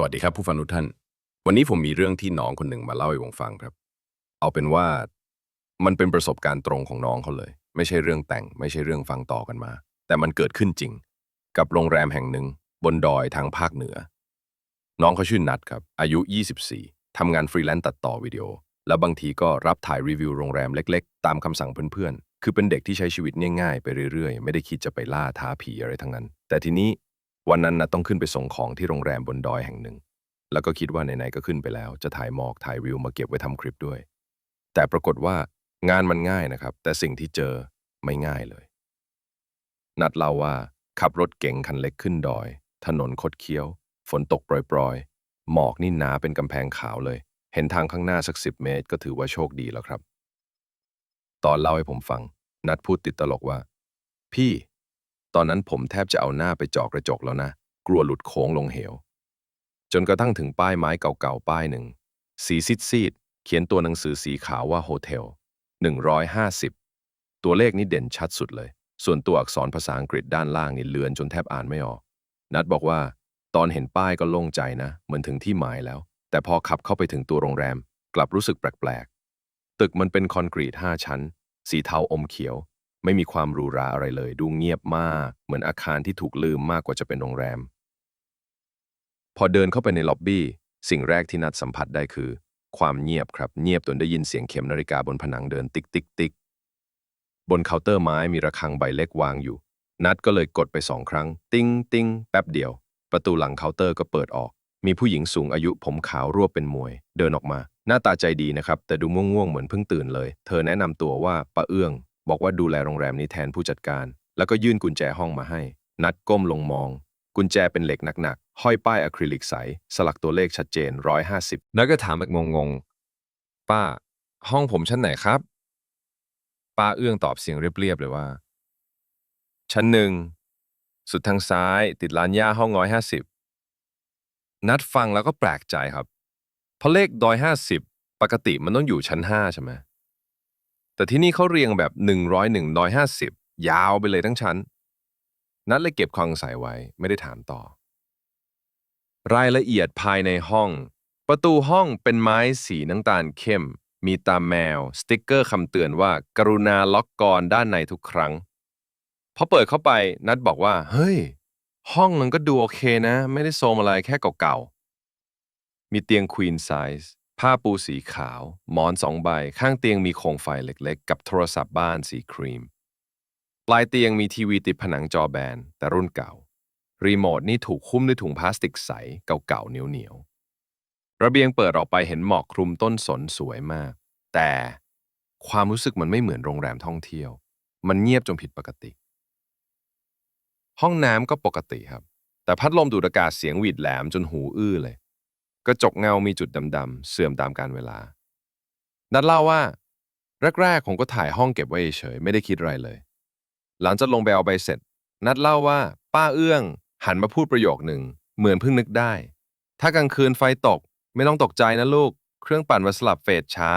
สวัสดีครับผู้ฟังทุกท่าน วันนี้ผมมีเรื่องที่น้องคนหนึ่งมาเล่าให้ผมฟังครับ เอาเป็นว่ามันเป็นประสบการณ์ตรงของน้องเขาเลย ไม่ใช่เรื่องแต่ง ไม่ใช่เรื่องฟังต่อกันมา แต่มันเกิดขึ้นจริง กับโรงแรมแห่งหนึ่ง บนดอยทางภาคเหนือ น้องเขาชื่อนัทครับ อายุ 24ทำงานฟรีแลนซ์ตัดต่อวิดีโอ แล้วบางทีก็รับถ่ายรีวิวโรงแรมเล็ก ๆ ตามคำสั่งเพื่อนๆ คือเป็นเด็กที่ใช้ชีวิตง่ายๆไปเรื่อยๆ ไม่ได้คิดจะไปล่าท้าผีอะไรทั้งนั้น แต่ทีนี้ วันนั้นนะต้องขึ้นไปส่งของที่โรงแรมบนดอยแห่งหนึ่ง แล้วก็คิดว่าไหนๆก็ขึ้นไปแล้ว จะถ่ายหมอกถ่ายวิวมาเก็บไว้ทำคลิปด้วย แต่ปรากฏว่างานมันง่ายนะครับ แต่สิ่งที่เจอไม่ง่ายเลย นัดเล่าว่าขับรถเก๋งคันเล็กขึ้นดอย ถนนคดเคี้ยว ฝนตกโปรยๆ หมอกนี่หนาเป็นกำแพงขาวเลย เห็นทางข้างหน้าสักสิบเมตร ก็ถือว่าโชคดีแล้วครับ ตอนเล่าให้ผมฟัง นัดพูดติดตลกว่า พี่ ตอนนั้นผมแทบจะเอาหน้าไปเจาะกระจกแล้วนะ กลัวหลุดโค้งลงเหว จนกระทั่งถึงป้ายไม้เก่าๆ ป้ายหนึ่ง สีซีดๆเขียนตัวหนังสือสีขาวว่าโฮเทล150 ตัวเลขนี่เด่นชัดสุดเลย ส่วนตัวอักษรภาษาอังกฤษด้านล่างนี่เลือนจนแทบอ่านไม่ออก นัดบอกว่า ตอนเห็นป้ายก็โล่งใจนะ เหมือนถึงที่หมายแล้ว แต่พอขับเข้าไปถึงตัวโรงแรม กลับรู้สึกแปลกๆ ตึกมันเป็นคอนกรีต5ชั้น สีเทาอมเขียว ไม่มีความหรูหราอะไรเลย ดูเงียบมาก เหมือนอาคารที่ถูกลืมมากกว่าจะเป็นโรงแรม พอเดินเข้าไปในล็อบบี้ สิ่งแรกที่นัดสัมผัสได้คือ ความเงียบครับ เงียบจนได้ยินเสียงเข็มนาฬิกาบนผนังเดินติ๊กติ๊กติ๊กบนเคาน์เตอร์ไม้มีระฆังใบเล็กวางอยู่ นัดก็เลยกดไปสองครั้ง ติ้งติ้งแป๊บเดียว ประตูหลังเคาน์เตอร์ก็เปิดออก มีผู้หญิงสูงอายุผมขาวรวบเป็นมวย เดินออกมา หน้าตาใจดีนะครับ แต่ดูง่วงๆเหมือนเพิ่งตื่นเลย เธอแนะนำตัวว่าป้าเอื้อง บอกว่าดูแลโรงแรมนี้แทนผู้จัดการ แล้วก็ยื่นกุญแจห้องมาให้ นัดก้มลงมอง กุญแจเป็นเหล็กหนักๆ ห้อยป้ายอะคริลิกใส สลักตัวเลขชัดเจน150แล้วก็ถามแบบงงๆ ป้า ห้องผมชั้นไหนครับ ป้าเอื้องตอบเสียงเรียบๆเลยว่า ชั้นหนึ่ง สุดทางซ้ายติดร้านย่าห้องร้อยห้าสิบนัดฟังแล้วก็แปลกใจครับ เพราะเลขดอยห้าสิบปกติมันต้องอยู่ชั้นห้าใช่ไหม แต่ที่นี่เขาเรียงแบบหนึ่งร้อยหนึ่งดอยห้าสิบยาวไปเลยทั้งชั้น นัดเลยเก็บความสงสัยไว้ไม่ได้ถามต่อ รายละเอียดภายในห้อง ประตูห้องเป็นไม้สีน้ำตาลเข้ม มีตาแมว สติ๊กเกอร์คำเตือนว่า กรุณาล็อกกรด้านในทุกครั้งพอเปิดเข้าไปนัดบอกว่า เฮ้ย ห้องมันก็ดูโอเคนะ ไม่ได้โซมอะไรแค่เก่าๆ มีเตียงควีนไซส์ ผ้าปูสีขาว หมอนสองใบ ข้างเตียงมีโคมไฟเล็กๆ กับโทรศัพท์บ้านสีครีม ปลายเตียงมีทีวีติดผนังจอแบน แต่รุ่นเก่า รีโมทนี่ถูกคุ้มด้วยถุงพลาสติกใส เก่าๆ เหนียวๆ ระเบียงเปิดออกไปเห็นหมอกคลุมต้นสนสวยมาก แต่ความรู้สึกมันไม่เหมือนโรงแรมท่องเที่ยว มันเงียบจนผิดปกติ ห้องน้ำก็ปกติครับ แต่พัดลมดูดอากาศเสียงหวีดแหลมจนหูอื้อเลย กระจกเงามีจุดดำๆเสื่อมตามกาลเวลา นัดเล่าว่า แรกๆผมก็ถ่ายห้องเก็บไว้เฉยๆไม่ได้คิดอะไรเลย หลังจากลงไปเอาใบเสร็จ นัดเล่าว่า ป้าเอื้อง หันมาพูดประโยคหนึ่งเหมือนเพิ่งนึกได้ ถ้ากลางคืนไฟตก ไม่ต้องตกใจนะลูก เครื่องปั่นมาสลับเฟสช้า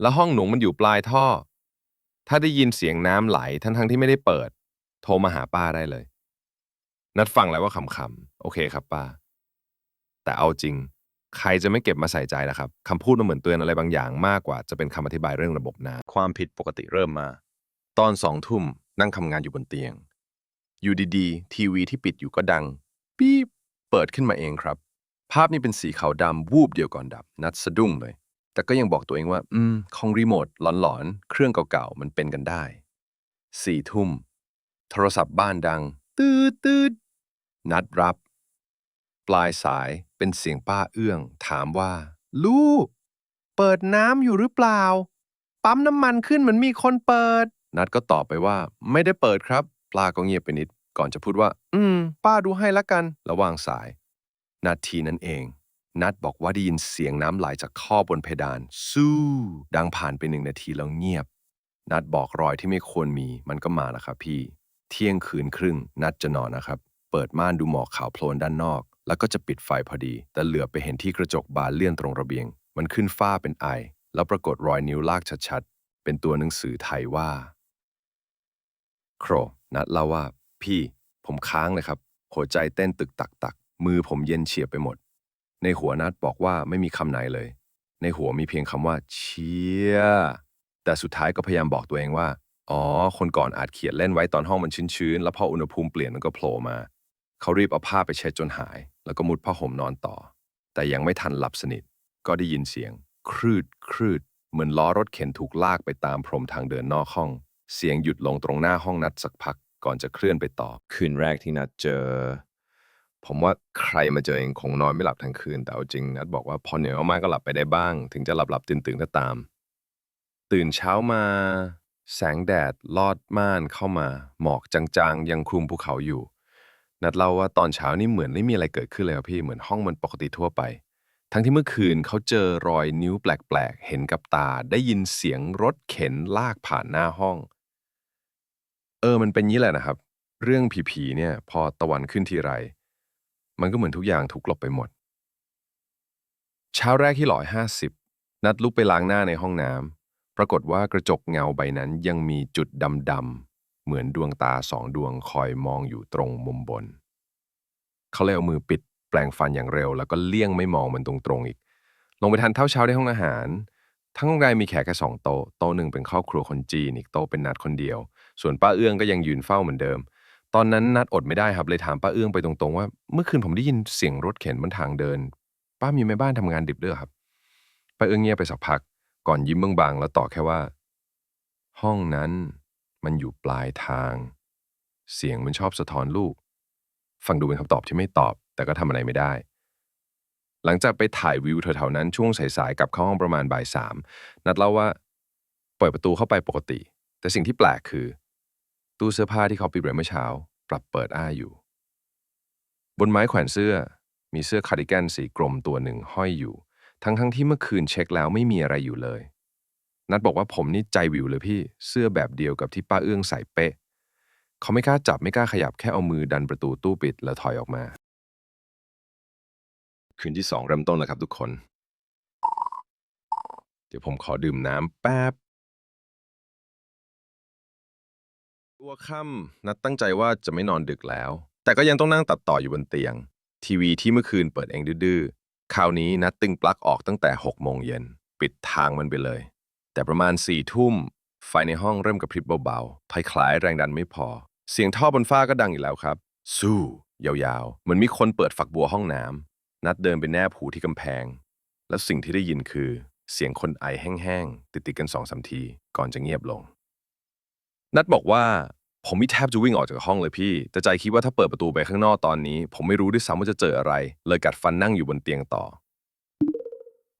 แล้วห้องหนูมันอยู่ปลายท่อ ถ้าได้ยินเสียงน้ำไหลทั้งๆที่ไม่ได้เปิด โทรมาหาป้าได้เลย นัดฟังแล้วว่าขำๆโอเคครับป้า แต่เอาจริง ใครจะไม่เก็บมาใส่ใจล่ะครับคำพูดมันเหมือนเตือนอะไรบางอย่างมากกว่า จะเป็นคำอธิบายเรื่องระบบน้ำความผิดปกติเริ่มมา ตอนสองทุ่มนั่งทำงานอยู่บนเตียง อยู่ดีๆ ทีวีที่ปิดอยู่ก็ดัง ปี๊บเปิดขึ้นมาเองครับ ภาพนี้เป็นสีขาวดำวูบเดียวก่อนดับ นัดสะดุ้งเลย แต่ก็ยังบอกตัวเองว่า อืมคองรีโมทหลอนๆ เครื่องเก่าๆ มันเป็นกันได้สี่ทุ่มโทรศัพท์บ้านดัง ตืดตืดนัดรับ ปลายสาย เป็นเสียงป้าเอื้อง ถามว่า ลูก เปิดน้ำอยู่หรือเปล่า ปั๊มน้ำมันขึ้นเหมือนมีคนเปิด นัดก็ตอบไปว่า ไม่ได้เปิดครับ ปลาก็เงียบไปนิด ก่อนจะพูดว่า อืม ป้าดูให้ละกัน ระวางสาย นาทีนั้นเอง นัดบอกว่าได้ยินเสียงน้ำไหลจากท่อบนเพดาน สู้ ดังผ่านไปหนึ่งนาทีแล้วเงียบ นัดบอกรอยที่ไม่ควรมี มันก็มาแล้วครับพี่ เที่ยงคืนครึ่ง นัดจะนอนนะครับ เปิดม่านดูหมอกขาวโพลนด้านนอก แล้วก็จะปิดไฟพอดี แต่เหลือไปเห็นที่กระจกบานเลื่อนตรงระเบียง มันขึ้นฝ้าเป็นไอ แล้วปรากฏรอยนิ้วลากชัดๆ เป็นตัวหนังสือไทยว่า โคร นัดเล่าว่า พี่ ผมค้างเลยครับ หัวใจเต้นตึกตักตัก มือผมเย็นเฉียบไปหมด ในหัวนัดบอกว่าไม่มีคำไหนเลย ในหัวมีเพียงคำว่า เชียแต่สุดท้ายก็พยายามบอกตัวเองว่า อ๋อ คนก่อนอาจเขียนเล่นไว้ตอนห้องมันชื้นๆ แล้วพออุณหภูมิเปลี่ยนมันก็โผล่มา เขารีบเอาผ้าไปเช็ดจนหาย แล้วก็มุดผ้าห่มนอนต่อ แต่ยังไม่ทันหลับสนิท ก็ได้ยินเสียง ครืดครืด เหมือนล้อรถเข็นถูกลากไปตามพรมทางเดินนอกห้อง เสียงหยุดลงตรงหน้าห้องนัดสักพักก่อนจะเคลื่อนไปต่อ คืนแรกที่นัดเจอ ผมว่าใครมาเจอเองคงนอนไม่หลับทั้งคืน แต่เอาจริงนัดบอกว่าพอเหนื่อยมากก็หลับไปได้บ้าง ถึงจะหลับหลับตื่นตื่นก็ตาม ตื่นเช้ามา แสงแดดลอดม่านเข้ามา หมอกจางๆ ยังคลุมภูเขาอยู่ นัดเล่าว่าตอนเช้านี่เหมือนไม่มีอะไรเกิดขึ้นเลยครับพี่เหมือนห้องมันปกติทั่วไป ทั้งที่เมื่อคืนเขาเจอรอยนิ้วแปลกๆ เห็นกับตา ได้ยินเสียงรถเข็นลากผ่านหน้าห้อง เออมันเป็นงี้แหละนะครับ เรื่องผีๆเนี่ย พอตะวันขึ้นทีไร มันก็เหมือนทุกอย่างถูกกลบไปหมด เช้าแรกที่หลอยห้าสิบนัดลุกไปล้างหน้าในห้องน้ำปรากฏว่ากระจกเงาใบนั้นยังมีจุดดำๆ เหมือนดวงตาสองดวงคอยมองอยู่ตรงมุมบน เขาเลยเอามือปิดแปลงฟันอย่างเร็ว แล้วก็เลี่ยงไม่มองมันตรงๆอีก ลงไปทานเท่าเช้าในห้องอาหาร ทั้งโรงแรมมีแขกแค่สองโต๊ะ โต๊ะหนึ่งเป็นครอบครัวคนจีน อีกโต๊ะเป็นนัดคนเดียว ส่วนป้าเอื้องก็ยังยืนเฝ้าเหมือนเดิม ตอนนั้นนัดอดไม่ได้ครับเลยถามป้าเอื้องไปตรงๆ ว่า เมื่อคืนผมได้ยินเสียงรถเข็นบนทางเดิน ป้ามีแม่บ้านทำงานดึกด้วยครับ ป้าเอื้องเงียบไปสักพัก ก่อนยิ้มบางๆแล้วตอบแค่ว่า ห้องนั้น มันอยู่ปลายทาง เสียงมันชอบสะท้อนลูก ฟังดูเป็นคำตอบที่ไม่ตอบ แต่ก็ทำอะไรไม่ได้ หลังจากไปถ่ายวิวแถวๆนั้นช่วงสายๆกลับเข้าห้องประมาณบ่ายสามนัดเล่าว่าเปิดประตูเข้าไปปกติ แต่สิ่งที่แปลกคือ ตู้เสื้อผ้าที่เขาปิดไว้เมื่อเช้า ปรับเปิดอ้าอยู่ บนไม้แขวนเสื้อมีเสื้อคาร์ดิแกนสีกรมตัวหนึ่งห้อยอยู่ ทั้งๆทที่เมื่อคืนเช็คแล้วไม่มีอะไรอยู่เลย นัดบอกว่าผมนี่ใจวิวเลยพี่ เสื้อแบบเดียวกับที่ป้าเอื้องใส่เป๊ะ เขาไม่กล้าจับไม่กล้าขยับแค่เอามือดันประตูตู้ปิดแล้วถอยออกมา คืนที่สองเริ่มต้นแล้วครับทุกคน เดี๋ยวผมขอดื่มน้ำแป๊บตัวค่ำนัดตั้งใจว่าจะไม่นอนดึกแล้ว แต่ก็ยังต้องนั่งตัดต่ออยู่บนเตียง ทีวีที่เมื่อคืนเปิดเองดื้อคราวนี้นัดตึงปลั๊กออกตั้งแต่6โมงเย็น ปิดทางมันไปเลย แต่ประมาณ4ี่ทุ่ม ไฟในห้องเริ่มกระพริบเบาๆคล้ายๆแรงดันไม่พอ เสียงท่อบนฟ้าก็ดังอีกแล้วครับ สู้ ยาวๆ เหมือนมีคนเปิดฝักบัวห้องน้ำนัดเดินไปแนบหูที่กำแพง แล้วสิ่งที่ได้ยินคือ เสียงคนไอแห้งๆ ติดๆกันสองสามที ก่อนจะเงียบลง นัดบอกว่า ผมมีแทบจะวิ่งออกจากห้องเลยพี่ แต่ใจคิดว่าถ้าเปิดประตูไปข้างนอกตอนนี้ ผมไม่รู้ด้วยซ้ำว่าจะเจออะไร เลยกัดฟันนั่งอยู่บนเตียงต่อ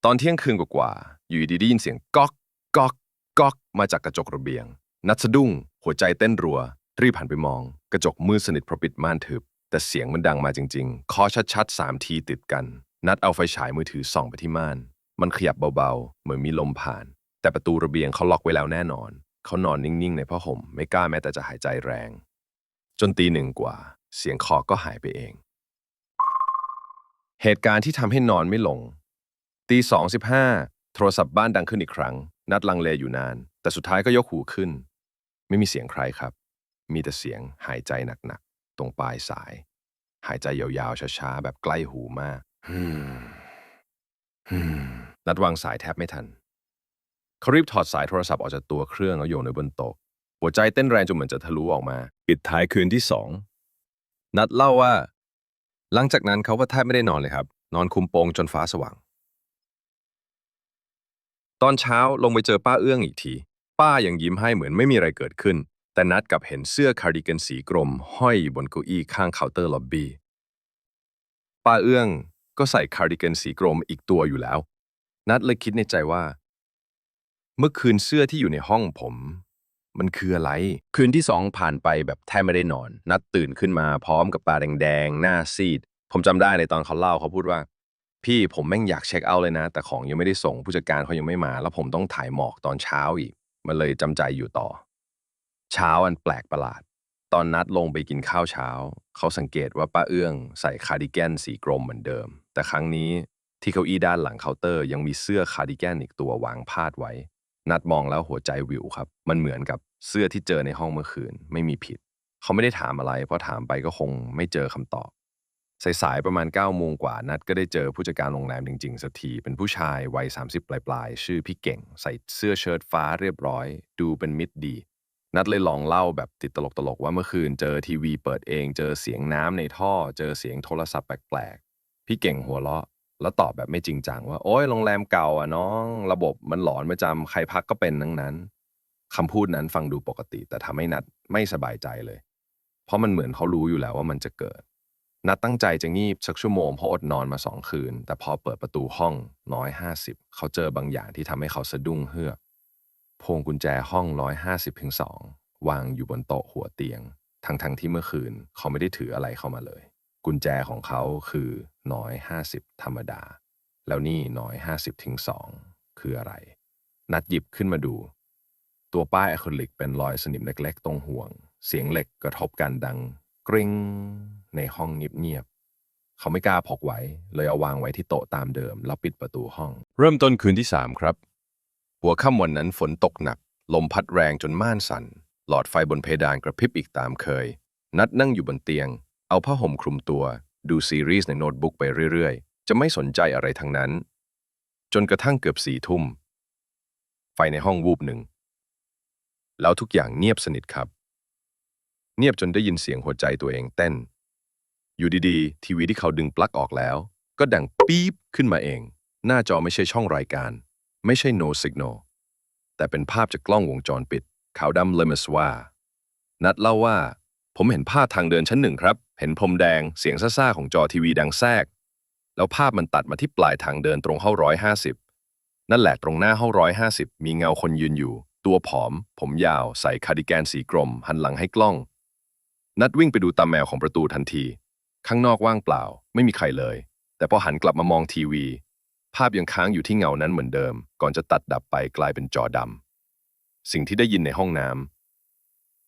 ตอนเที่ยงคืนกว่าๆอยู่ดีๆได้ยินเสียงก๊อก ก๊อกก๊อกมาจากกระจกระเบียง นัดสะดุ้ง หัวใจเต้นรัว รีบหันไปมอง กระจกมืดสนิทเพราะปิดม่านทึบ แต่เสียงมันดังมาจริงๆเคอชัดๆสามทีติดกัน นัดเอาไฟฉายมือถือส่องไปที่ม่าน มันขยับเบาๆ เหมือนมีลมผ่าน แต่ประตูระเบียงเขาล็อกไว้แล้วแน่นอน เขานอนนิ่งๆ ในผ้าห่ม ไม่กล้าแม้แต่จะหายใจแรง จนตีหนึ่งกว่า เสียงคอก็หายไปเอง เหตุการณ์ที่ทำให้นอนไม่ลงตีสองสิบห้าโทรศัพท์บ้านดังขึ้นอีกครั้ง นัดลังเลอยู่นาน แต่สุดท้ายก็ยกหูขึ้น ไม่มีเสียงใครครับ มีแต่เสียงหายใจหนักๆ ตรงปลายสาย หายใจยาวๆ ช้าๆ แบบใกล้หูมากฮึมฮึมนัดวางสายแทบไม่ทัน เขารีบถอดสายโทรศัพท์ออกจากตัวเครื่องแล้วโยนไว้บนโต๊ะหัวใจเต้นแรงจนเหมือนจะทะลุออกมาปิดท้ายคืนที่สองนัดเล่าว่า หลังจากนั้นเขาก็แทบไม่ได้นอนเลยครับ นอนคุมโปงจนฟ้าสว่าง ตอนเช้าลงไปเจอป้าเอื้องอีกที ป้ายังยิ้มให้เหมือนไม่มีอะไรเกิดขึ้น แต่นัดกลับเห็นเสื้อคาร์ดิแกนสีกรม ห้อยอยู่บนเก้าอี้ข้างเคาน์เตอร์ล็อบบี้ ป้าเอื้องก็ใส่คาร์ดิแกนสีกรมอีกตัวอยู่แล้ว นัดเลยคิดในใจว่า เมื่อคืนเสื้อที่อยู่ในห้องผม มันคืออะไร คืนที่สองผ่านไปแบบแทบไม่ได้นอน นัดตื่นขึ้นมาพร้อมกับตาแดงๆ หน้าซีด ผมจำได้ในตอนเขาเล่าเขาพูดว่า พี่ผมแม่งอยากเช็คเอาท์เลยนะ แต่ของยังไม่ได้ส่งผู้จัดการเขายังไม่มา แล้วผมต้องถ่ายหมอกตอนเช้าอีก มันเลยจำใจอยู่ต่อ เช้าอันแปลกประหลาด ตอนนัดลงไปกินข้าวเช้า เขาสังเกตว่าป้าเอื้องใส่คาร์ดิแกนสีกรมเหมือนเดิม แต่ครั้งนี้ที่เก้าอี้ด้านหลังเคาน์เตอร์ยังมีเสื้อคาร์ดิแกนอีกตัววางพาดไว้ นัดมองแล้วหัวใจวิวครับ มันเหมือนกับเสื้อที่เจอในห้องเมื่อคืน ไม่มีผิด เขาไม่ได้ถามอะไร เพราะถามไปก็คงไม่เจอคำตอบ สายๆประมาณ9ก้าโมงกว่านัดก็ได้เจอผู้จัดการโรงแรมจริงๆสักทีเป็นผู้ชายวัย 30 ปลายๆ ชื่อพี่เก่ง ใส่เสื้อเชิ้ตฟ้าเรียบร้อย ดูเป็นมิตรดี นัดเลยลองเล่าแบบติดตลกๆ ว่าเมื่อคืนเจอทีวีเปิดเอง เจอเสียงน้ำในท่อ เจอเสียงโทรศัพท์แปลกๆ พี่เก่งหัวเราะ แล้วตอบแบบไม่จริงจังว่า โอ้ยโรงแรมเก่าอะน้อง ระบบมันหลอนประจำใครพักก็เป็นทั้งนั้นคำพูดนั้นฟังดูปกติ แต่ทำให้นัดไม่สบายใจเลย เพราะมันเหมือนเขารู้อยู่แล้วว่ามันจะเกิด นัดตั้งใจจะงีบสักชั่วโมงเพราะอดนอนมาสองคืน แต่พอเปิดประตูห้องน้อยห้าสิบเขาเจอบางอย่างที่ทำให้เขาสะดุ้งเฮือกพวงกุญแจห้องร้อยห้าสิบถึงสองวางอยู่บนโต๊ะหัวเตียง ทั้งทั้งที่เมื่อคืนเขาไม่ได้ถืออะไรเข้ามาเลย กุญแจของเขาคือน้อยห้าสิบธรรมดา แล้วนี่น้อยห้าสิบถึงสองคืออะไร นัดหยิบขึ้นมาดู ตัวป้ายอะคริลิกเป็นรอยสนิมเล็ก ๆ ตรงห่วง เสียงเหล็กกระทบกันดัง กริ้งในห้องเงียบๆเขาไม่กล้าพกไว้ เลยเอาวางไว้ที่โต๊ะตามเดิม แล้วปิดประตูห้อง เริ่มต้นคืนที่สามครับ หัวค่ำวันนั้นฝนตกหนัก ลมพัดแรงจนม่านสั่น หลอดไฟบนเพดานกระพริบอีกตามเคย นัดนั่งอยู่บนเตียง เอาผ้าห่มคลุมตัว ดูซีรีส์ในโน้ตบุ๊กไปเรื่อยๆ จะไม่สนใจอะไรทั้งนั้น จนกระทั่งเกือบสี่ทุ่ม ไฟในห้องวูบหนึ่ง แล้วทุกอย่างเงียบสนิทครับ เงียบจนได้ยินเสียงหัวใจตัวเองเต้น อยู่ดีๆ ทีวีที่เขาดึงปลั๊กออกแล้ว ก็ดังปี๊บขึ้นมาเอง หน้าจอไม่ใช่ช่องรายการ ไม่ใช่ no signal แต่เป็นภาพจากกล้องวงจรปิด ขาวดำเลมสว่านัดเล่าว่า ผมเห็นภาพทางเดินชั้นหนึ่งครับ เห็นพรมแดงเสียงซ่าๆของจอทีวีดังแทรก แล้วภาพมันตัดมาที่ปลายทางเดินตรงห้าร้อยห้าสิบนั่นแหละตรงหน้าห้องร้อยห้าสิบมีเงาคนยืนอยู่ ตัวผอม ผมยาว ใส่คาร์ดิแกนสีกรม หันหลังให้กล้อง นัดวิ่งไปดูตามแมวของประตูทันที ข้างนอกว่างเปล่า ไม่มีใครเลย แต่พอหันกลับมามองทีวี ภาพยังค้างอยู่ที่เงานั้นเหมือนเดิม ก่อนจะตัดดับไปกลายเป็นจอดำสิ่งที่ได้ยินในห้องน้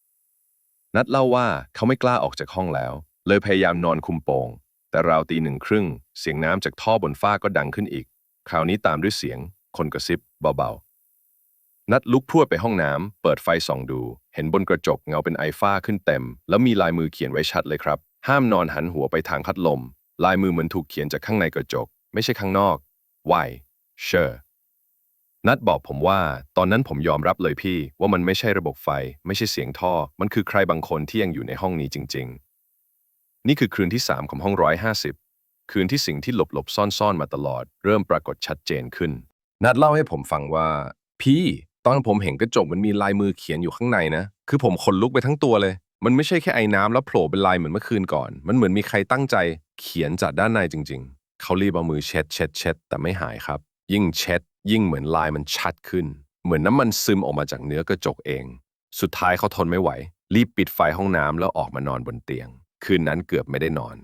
ำนัดเล่าว่าเขาไม่กล้าออกจากห้องแล้ว เลยพยายามนอนคุมโปง แต่ราวตีหนึ่งครึ่ง เสียงน้ำจากท่อบนฝ้าก็ดังขึ้นอีก คราวนี้ตามด้วยเสียง คนกระซิบเบาๆ นัดลุกพรวดไปห้องน้ำ เปิดไฟส่องดู เห็นบนกระจกเงาเป็นไอฟ้าขึ้นเต็ม แล้วมีลายมือเขียนไว้ชัดเลยครับ ห้ามนอนหันหัวไปทางพัดลม ลายมือเหมือนถูกเขียนจากข้างในกระจก ไม่ใช่ข้างนอก why sure นัดบอกผมว่า ตอนนั้นผมยอมรับเลยพี่ ว่ามันไม่ใช่ระบบไฟ ไม่ใช่เสียงท่อ มันคือใครบางคนที่ยังอยู่ในห้องนี้จริง ๆ นี่คือคืนที่สามของห้องร้อยห้าสิบคืนที่สิ่งที่หลบหลบๆซ่อนๆ มาตลอด เริ่มปรากฏชัดเจนขึ้น นัดเล่าให้ผมฟังว่า พี่ อนผมเห็นกระจกมันมีลายมือเขียนอยู่ข้างในนะ คือผมขนลุกไปทั้งตัวเลย มันไม่ใช่แค่ไอ้น้ำแล้วโผล่เป็นลายเหมือนเมื่อคืนก่อน มันเหมือนมีใครตั้งใจ เขียนจากด้านในจริง ๆ เขารีบเอามือเช็ดเช็ดเช็ดแต่ไม่หายครับ ยิ่งเช็ด ยิ่งเหมือนลายมันชัดขึ้น เหมือนน้ำมันซึมออกมาจากเนื้อกระจกเอง สุดท้ายเขาทนไม่ไหว รีบปิดไฟห้องน้ำแล้วออกมานอนบนเตียง คืนนั้นเกือบไม่ได้นอน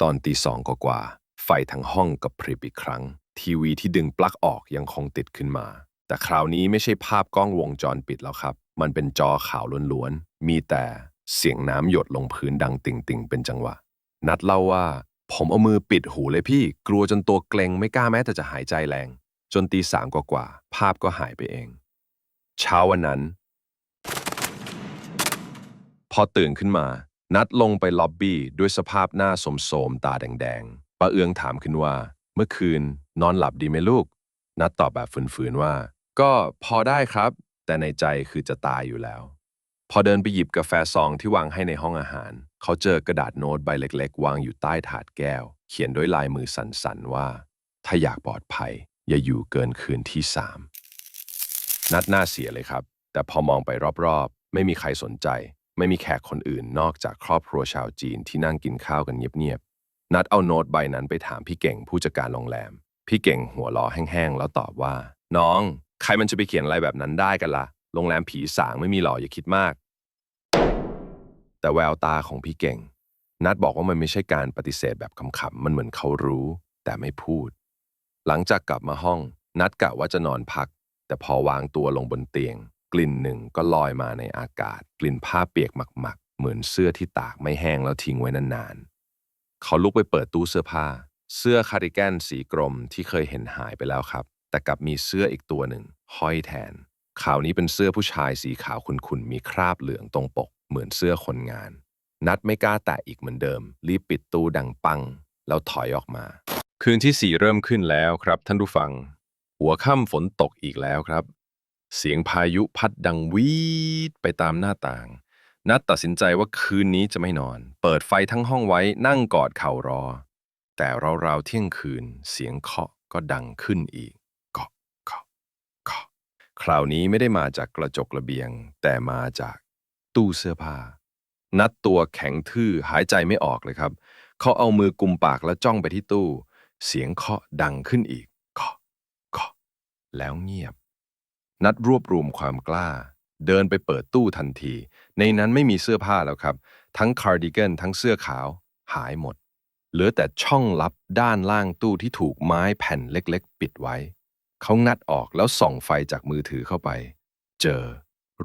ตอนตีสองกว่าไฟทั้งห้องกับพริบอีกครั้ง ทีวีที่ดึงปลั๊กออกยังคงติดขึ้นมา แต่คราวนี้ไม่ใช่ภาพกล้องวงจรปิดแล้วครับ มันเป็นจอขาวล้วนๆ มีแต่เสียงน้ำหยดลงพื้นดังติ่งๆ เป็นจังหวะ นัดเล่าว่า ผมเอามือปิดหูเลยพี่ กลัวจนตัวเกรงไม่กล้าแม้แต่จะหายใจแรง จนตีสามกว่าๆภาพก็หายไปเอง เช้าวันนั้น พอตื่นขึ้นมา นัดลงไปล็อบบี้ด้วยสภาพหน้าสมโสมตาแดงๆป้าเอืองถามขึ้นว่า เมื่อคืนนอนหลับดีไหมลูก นัดตอบแบบฝืนๆว่า ก็พอได้ครับ แต่ในใจคือจะตายอยู่แล้ว พอเดินไปหยิบกาแฟซองที่วางให้ในห้องอาหาร เขาเจอกระดาษโน้ตใบเล็ก ๆ วางอยู่ใต้ถาดแก้ว เขียนด้วยลายมือสั่นๆว่า ถ้าอยากปลอดภัย อย่าอยู่เกินคืนที่สามนัดหน้าเสียเลยครับ แต่พอมองไปรอบๆ ไม่มีใครสนใจ ไม่มีแขกคนอื่นนอกจากครอบครัวชาวจีนที่นั่งกินข้าวกันเงียบๆนัดเอาโน้ตใบนั้นไปถามพี่เก่งผู้จัดการโรงแรม พี่เก่งหัวล้อแห้งๆแล้วตอบว่า น้อง ใครมันจะไปเขียนอะไรแบบนั้นได้กันละ่ะ โรงแรมผีสางไม่มีหรออย่าคิดมาก แต่แววตาของพี่เก่ง นัดบอกว่ามันไม่ใช่การปฏิเสธแบบขำๆมันเหมือนเขารู้ แต่ไม่พูด หลังจากกลับมาห้อง นัดกะว่าจะนอนพัก แต่พอวางตัวลงบนเตียง กลิ่นหนึ่งก็ลอยมาในอากาศ กลิ่นผ้าเปียกหมักๆ เหมือนเสื้อที่ตากไม่แห้งแล้วทิ้งไว้นานๆเขาลุกไปเปิดตู้เสื้อผ้า เสื้อคาร์ดิแกนสีกรมที่เคยเห็นหายไปแล้วครับ แต่กลับมีเสื้ออีกตัวหนึ่ง ห้อยแทนข่าวนี้เป็นเสื้อผู้ชายสีขาวขุ่นๆมีคราบเหลืองตรงปก เหมือนเสื้อคนงาน นัดไม่กล้าแตะอีกเหมือนเดิม รีบปิดตู้ดังปัง แล้วถอยออกมา คืนที่สี่เริ่มขึ้นแล้วครับ ท่านผู้ฟัง หัวค่ำฝนตกอีกแล้วครับ เสียงพายุพัดดังวีดไปตามหน้าต่าง นัดตัดสินใจว่าคืนนี้จะไม่นอน เปิดไฟทั้งห้องไว้นั่งกอดเข่ารอ แต่ราวๆเที่ยงคืนเสียงเคาะก็ดังขึ้นอีกเคาะเคาะเคาะคราวนี้ไม่ได้มาจากกระจกระเบียง แต่มาจากตู้เสื้อผ้า นัดตัวแข็งทื่อหายใจไม่ออกเลยครับ เขาเอามือกุมปากแล้วจ้องไปที่ตู้ เสียงเคาะดังขึ้นอีกเคาะเคาะแล้วเงียบ นัดรวบรวมความกล้า เดินไปเปิดตู้ทันที ในนั้นไม่มีเสื้อผ้าแล้วครับ ทั้งคาร์ดิแกนทั้งเสื้อขาว หายหมด เหลือแต่ช่องลับด้านล่างตู้ที่ถูกไม้แผ่นเล็กๆ ปิดไว้ เขางัดออกแล้วส่องไฟจากมือถือเข้าไป เจอ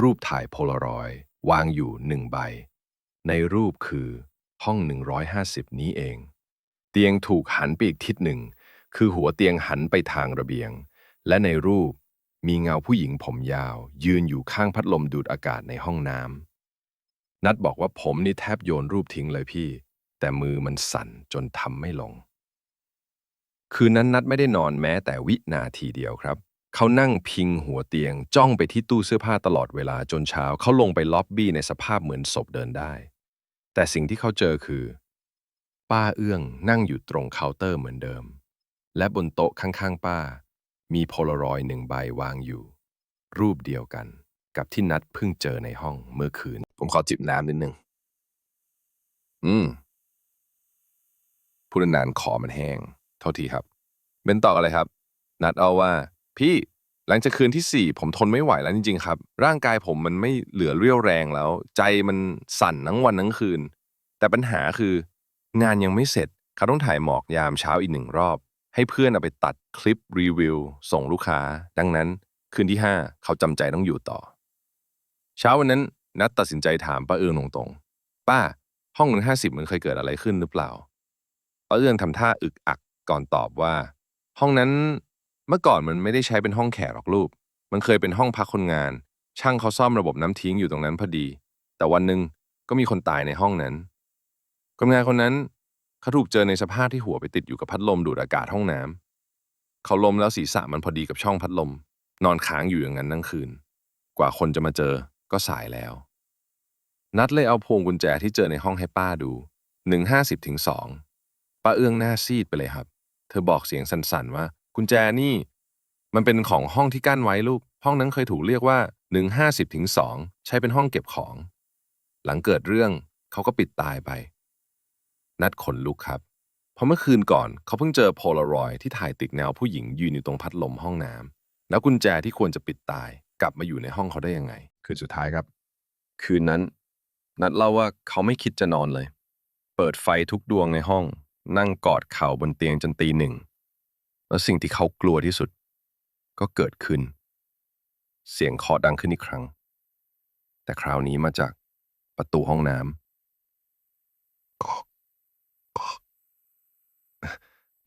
รูปถ่ายโพลารอยด์วางอยู่หนึ่งใบ ในรูปคือห้อง 150 นี้เอง เตียงถูกหันไปอีกทิศหนึ่ง คือหัวเตียงหันไปทางระเบียง และในรูปมีเงาผู้หญิงผมยาว ยืนอยู่ข้างพัดลมดูดอากาศในห้องน้ำนัดบอกว่าผมนี่แทบโยนรูปทิ้งเลยพี่ แต่มือมันสั่นจนทำไม่ลง คืนนั้นนัดไม่ได้นอนแม้แต่วินาทีเดียวครับ เขานั่งพิงหัวเตียง จ้องไปที่ตู้เสื้อผ้าตลอดเวลาจนเช้า เขาลงไปล็อบบี้ในสภาพเหมือนศพเดินได้ แต่สิ่งที่เขาเจอคือ ป้าเอื้องนั่งอยู่ตรงเคาน์เตอร์เหมือนเดิม และบนโต๊ะข้างๆ ป้า มีโพลารอยด์หนึ่งใบวางอยู่ รูปเดียวกันกับที่นัดเพิ่งเจอในห้องเมื่อคืน ผมขอจิบน้ำนิดนึง อืม พูดนานๆขอมันแห้งโทษทีครับ เบนตอบอะไรครับ นัดเอาว่า พี่หลังจากคืนที่สี่ผมทนไม่ไหวแล้วจริงๆครับ ร่างกายผมมันไม่เหลือเรี่ยวแรงแล้ว ใจมันสั่นทั้งวันทั้งคืน แต่ปัญหาคืองานยังไม่เสร็จเขาต้องถ่ายหมอกยามเช้าอีกหนึ่งรอบ ให้เพื่อนเอาไปตัดคลิปรีวิว ส่งลูกค้า ดังนั้นคืนที่ห้าเขาจำใจต้องอยู่ต่อ เช้าวันนั้นนัดตัดสินใจถามป้าเอืองตรงๆป้าห้องหนึ่งห้าสิบมันเคยเกิดอะไรขึ้นหรือเปล่า ป้าเอื้องทำท่าอึกอักก่อนตอบว่า ห้องนั้นเมื่อก่อนมันไม่ได้ใช้เป็นห้องแขกหรอกลูก มันเคยเป็นห้องพักคนงาน ช่างเขาซ่อมระบบน้ำทิ้งอยู่ตรงนั้นพอดี แต่วันหนึ่งก็มีคนตายในห้องนั้น คนงานคนนั้นเขาถูกเจอในสภาพที่หัวไปติดอยู่กับพัดลมดูดอากาศห้องน้ำเขาล้มแล้วศีรษะมันพอดีกับช่องพัดลม นอนค้างอยู่อย่างนั้นทั้งคืน กว่าคนจะมาเจอก็สายแล้ว นัดเลยเอาพวงกุญแจที่เจอในห้องให้ป้าดูหนึ่งห้าสิบถึงสอง ป้าเอื้องหน้าซีดไปเลยครับ เธอบอกเสียงสั่นๆว่ากุญแจนี่ มันเป็นของห้องที่กั้นไว้ลูก ห้องนั้นเคยถูกเรียกว่าหนึ่งห้าสิบถึงสองใช้เป็นห้องเก็บของ หลังเกิดเรื่องเขาก็ปิดตายไป นัดขนลุกครับ เพราะเมื่อคืนก่อนเขาเพิ่งเจอโพลารอยด์ที่ถ่ายติดแนวผู้หญิงยืนอยู่ตรงพัดลมห้องน้ำแล้วกุญแจที่ควรจะปิดตาย กลับมาอยู่ในห้องเขาได้ยังไง คืนสุดท้ายครับ คืนนั้น นัดเล่าว่าเขาไม่คิดจะนอนเลย เปิดไฟทุกดวงในห้อง นั่งกอดเข่าบนเตียงจนตีหนึ่ง แล้วสิ่งที่เขากลัวที่สุด ก็เกิดขึ้น เสียงเคาะดังขึ้นอีกครั้ง แต่คราวนี้มาจากประตูห้องน้ำ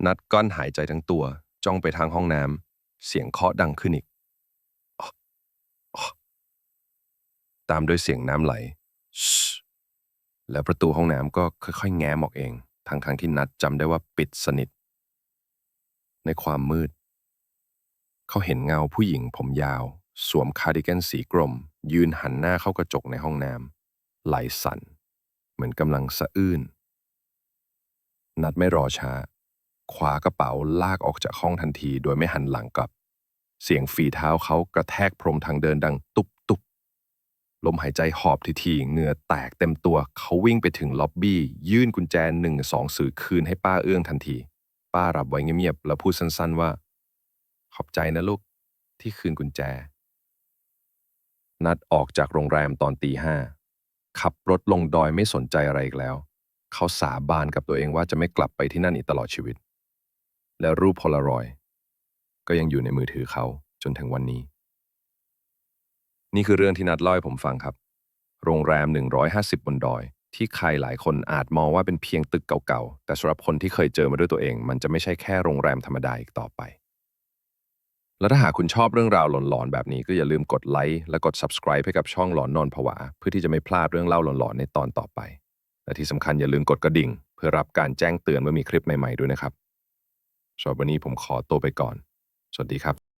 นัดก้อนหายใจทั้งตัว จ้องไปทางห้องน้ำเสียงเคาะดังขึ้นอีก ตามด้วยเสียงน้ำไหล แล้วประตูห้องน้ำก็ค่อยๆ แง้มออกเอง ทั้งๆทที่นัดจำได้ว่าปิดสนิท ในความมืด เขาเห็นเงาผู้หญิงผมยาว สวมคาร์ดิแกนสีกรม ยืนหันหน้าเข้ากระจกในห้องน้ำไหลสั่น เหมือนกำลังสะอื้น นัดไม่รอช้าคว้ากระเป๋าลากออกจากห้องทันที โดยไม่หันหลังกลับ เสียงฝีเท้าเขากระแทกพรมทางเดินดังตุบตุบ ลมหายใจหอบทีๆเหงื่อแตกเต็มตัว เขาวิ่งไปถึงล็อบบี้ ยื่นกุญแจหนึ่งสองสื่อคืนให้ป้าเอื้องทันที ป้ารับไว้เงียบๆแล้วพูดสั้นๆว่า ขอบใจนะลูก ที่คืนกุญแจ นัดออกจากโรงแรมตอนตีห้าขับรถลงดอยไม่สนใจอะไรอีกแล้ว เขาสาบานกับตัวเองว่าจะไม่กลับไปที่นั่นอีกตลอดชีวิต และรูปโพลารอยด์ก็ยังอยู่ในมือถือเขาจนถึงวันนี้ นี่คือเรื่องที่นัดเล่าให้ผมฟังครับ โรงแรม 150 บนดอย ที่ใครหลายคนอาจมองว่าเป็นเพียงตึกเก่าๆ แต่สำหรับคนที่เคยเจอมาด้วยตัวเอง มันจะไม่ใช่แค่โรงแรมธรรมดาอีกต่อไป แล้วถ้าหากคุณชอบเรื่องราวหลอนๆ แบบนี้ก็อย่าลืมกดไลค์และกด subscribe ให้กับช่องหลอนนอนผวา เพื่อที่จะไม่พลาดเรื่องเล่าหลอนๆในตอนต่อไป และที่สำคัญอย่าลืมกดกระดิ่ง เพื่อรับการแจ้งเตือนเมื่อมีคลิปใหม่ๆด้วยนะครับสำหรับวันนี้ผมขอตัวไปก่อน สวัสดีครับ